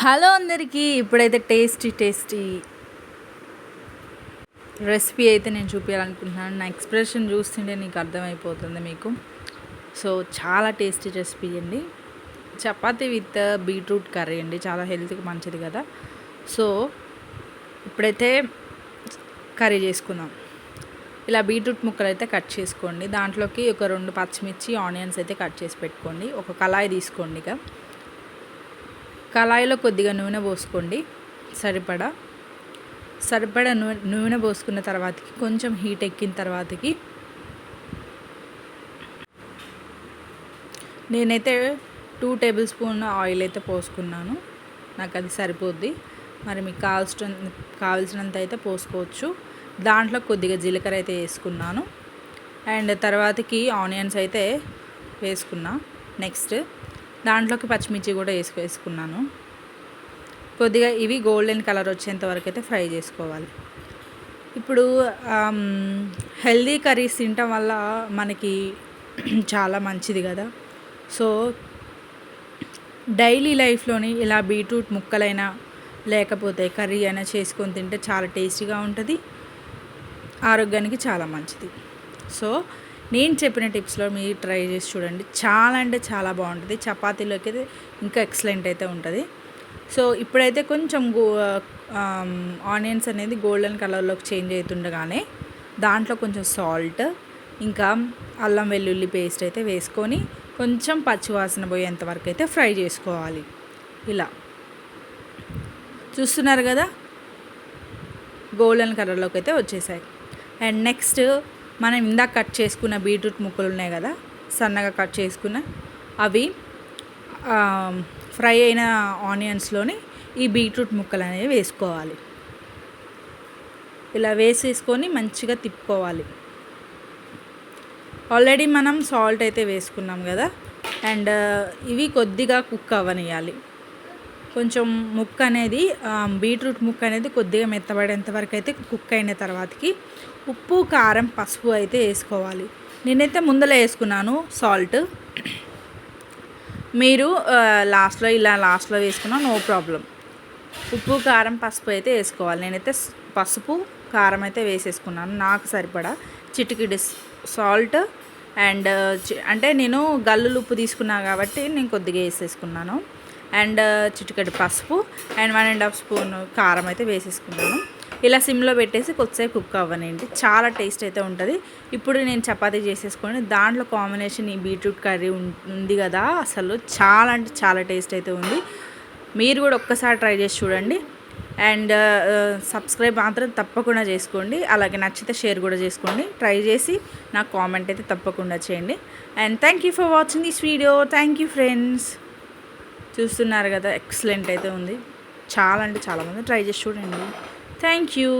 Hello అందరికీ ఇప్పుడైతే tasty tasty recipe అయితే నేను చూపించాలనుకుంటున్నాను నా ఎక్స్ప్రెషన్ చూస్తుంటే నీకు అర్థమైపోతుంది మీకు. సో చాలా టేస్టీ రెసిపీ అండి. చపాతీ విత్ బీట్రూట్ కర్రీ అండి. చాలా హెల్త్కి మంచిది కదా. సో ఇప్పుడైతే కర్రీ చేసుకుందాం. ఇలా బీట్రూట్ ముక్కలు అయితే కట్ చేసుకోండి. దాంట్లోకి ఒక రెండు పచ్చిమిర్చి ఆనియన్స్ అయితే కట్ చేసి పెట్టుకోండి. ఒక కళాయి తీసుకోండి ఇక. కళాయిలో కొద్దిగా నూనె పోసుకోండి. సరిపడా? సరిపడా నూనె నూనె పోసుకున్న తర్వాతకి కొంచెం హీట్ ఎక్కిన తర్వాతకి. నేనైతే టూ టేబుల్ స్పూన్ ఆయిల్ అయితే పోసుకున్నాను. నాకు అది సరిపోద్ది. మరి మీకు కావాల్సిన కావాల్సినంత అయితే పోసుకోవచ్చు. దాంట్లో కొద్దిగా జీలకర్ర అయితే వేసుకున్నాను. అండ్ తర్వాతకి ఆనియన్స్ అయితే వేసుకున్నా. నెక్స్ట్ దాంట్లోకి పచ్చిమిర్చి కూడా వేసుకు వేసుకున్నాను. కొద్దిగా ఇవి గోల్డెన్ కలర్ వచ్చేంత వరకు అయితే ఫ్రై చేసుకోవాలి. ఇప్పుడు హెల్దీ కర్రీస్ తినటం వల్ల మనకి చాలా మంచిది కదా. సో డైలీ లైఫ్లోని ఇలా బీట్రూట్ ముక్కలైనా లేకపోతే కర్రీ అయినా చేసుకొని తింటే చాలా టేస్టీగా ఉంటుంది. ఆరోగ్యానికి చాలా మంచిది. సో నేను చెప్పిన టిప్స్లో మీరు ట్రై చేసి చూడండి. చాలా అంటే చాలా బాగుంటుంది. చపాతీలోకి అయితే ఇంకా ఎక్సలెంట్ అయితే ఉంటుంది. సో ఇప్పుడైతే కొంచెం గో ఆనియన్స్ అనేది గోల్డెన్ కలర్లోకి చేంజ్ అవుతుండగానే దాంట్లో కొంచెం సాల్ట్ ఇంకా అల్లం వెల్లుల్లి పేస్ట్ అయితే వేసుకొని కొంచెం పచ్చివాసన పోయేంత వరకు అయితే ఫ్రై చేసుకోవాలి. ఇలా. చూస్తున్నారు కదా? గోల్డెన్ కలర్లోకి అయితే వచ్చేసాయి. అండ్ నెక్స్ట్ మనం ఇందాక కట్ చేసుకున్న బీట్రూట్ ముక్కలు ఉన్నాయి కదా సన్నగా కట్ చేసుకున్న అవి ఫ్రై అయిన ఆనియన్స్లోని ఈ బీట్రూట్ ముక్కలు అనేవి వేసుకోవాలి. ఇలా వేసేసుకొని మంచిగా తిప్పుకోవాలి. ఆల్రెడీ మనం సాల్ట్ అయితే వేసుకున్నాం కదా అండ్ ఇవి కొద్దిగా కుక్ అవ్వనియాలి కొంచెం ముక్క అనేది బీట్రూట్ ముక్క అనేది కొద్దిగా మెత్తబడేంత వరకు అయితే కుక్ అయిన తర్వాతకి ఉప్పు కారం పసుపు అయితే వేసుకోవాలి. నేనైతే ముందర వేసుకున్నాను సాల్ట్. మీరు లాస్ట్లో ఇలా లాస్ట్లో వేసుకున్నా నో ప్రాబ్లం. ఉప్పు కారం పసుపు అయితే వేసుకోవాలి. నేనైతే పసుపు కారం అయితే వేసేసుకున్నాను. నాకు సరిపడా చిటికిడి సాల్ట్ అండ్ అంటే నేను గల్లులు ఉప్పు తీసుకున్నాను కాబట్టి నేను కొద్దిగా వేసేసుకున్నాను. అండ్ చిటికెడు పసుపు and one and half spoon కారం అయితే వేసేసుకున్నాను. ఇలా సిమ్లో పెట్టేసి కొద్దిసేపు కుక్ అవ్వనండి చాలా టేస్ట్ అయితే ఉంటుంది. ఇప్పుడు నేను చపాతీ చేసేసుకొని దాంట్లో కాంబినేషన్ ఈ బీట్రూట్ కర్రీ ఉంది కదా అసలు చాలా అంటే చాలా టేస్ట్ అయితే ఉంది. మీరు కూడా ఒక్కసారి ట్రై చేసి చూడండి. అండ్ సబ్స్క్రైబ్ మాత్రం తప్పకుండా చేసుకోండి. అలాగే నచ్చితే షేర్ కూడా చేసుకోండి. ట్రై చేసి నాకు కామెంట్ అయితే తప్పకుండా చేయండి. And thank you for watching this video. Thank you friends. చూస్తున్నారు కదా ఎక్సలెంట్ అయితే ఉంది. చాలా అంటే చాలామంది ట్రై చేసి చూడండి. Thank you